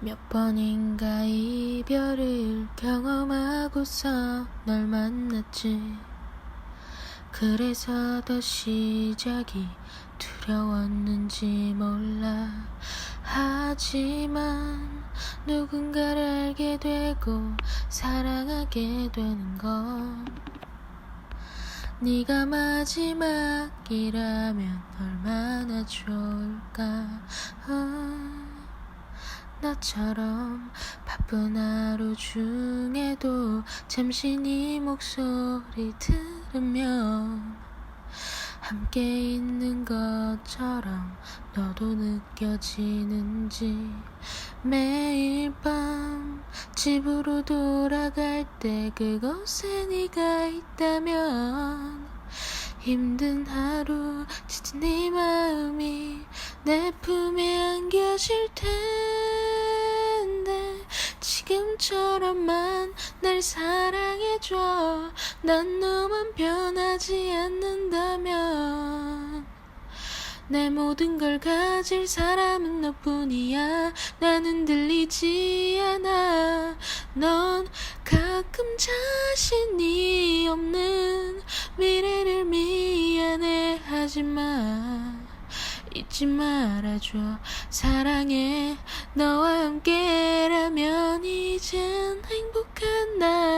몇 번인가 이별을 경험하고서 널 만났지. 그래서 더 시작이 두려웠는지 몰라. 하지만 누군가를 알게 되고 사랑하게 되는 건 네가 마지막이라면 얼마나 좋을까. 아. 나처럼 바쁜 하루 중에도 잠시 네 목소리 들으면 함께 있는 것처럼 너도 느껴지는지 매일 밤 집으로 돌아갈 때 그곳에 네가 있다면 힘든 하루 지친 네 마음이 내 품에 안겨질 텐데 처럼만 날 사랑해줘. 난 너만 변하지 않는다면 내 모든 걸 가질 사람은 너뿐이야. 나는 들리지 않아. 넌 가끔 자신이 없는 미래를 미안해 하지만 잊지 말아줘. 사랑해. 너와 함께 라면 이젠 행복한 나를